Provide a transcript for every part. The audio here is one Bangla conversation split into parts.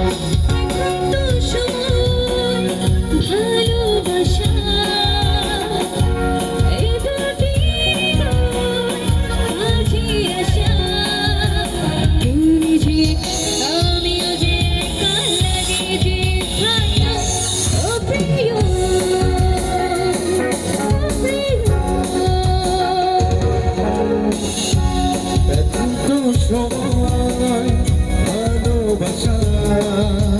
Thank ভালোবাসা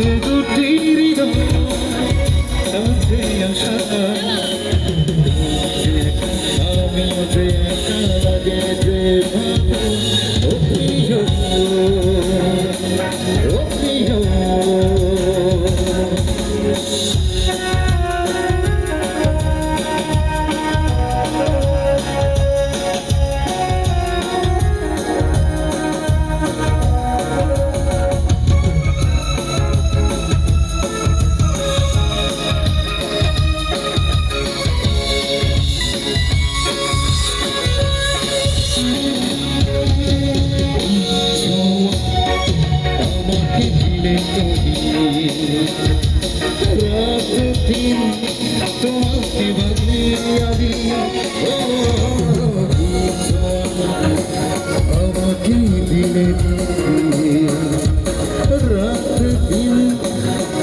দুটি হৃদয় কাছে আসা আমি যে একা লাগে যে ভালো ও প্রিয় ও প্রিয় দিলে রাত দিন তোমাকে ভাবি আমি আমাকে দিলে রাত দিন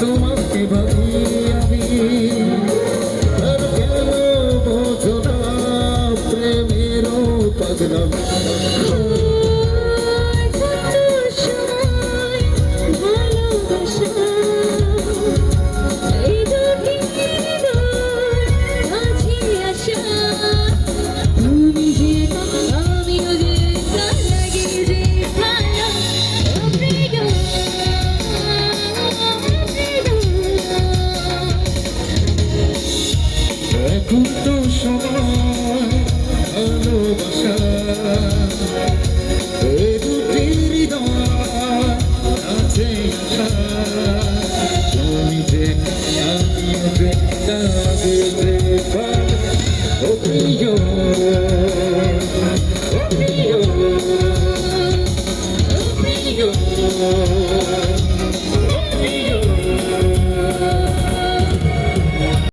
তোমাকে ভাবি আমি আর ফুট সময় ভালোবাসা। এই দুটি হৃদয় আছে তুমি যে আমি যে তাদের ও প্রিয় ও প্রিয় ও প্রিয়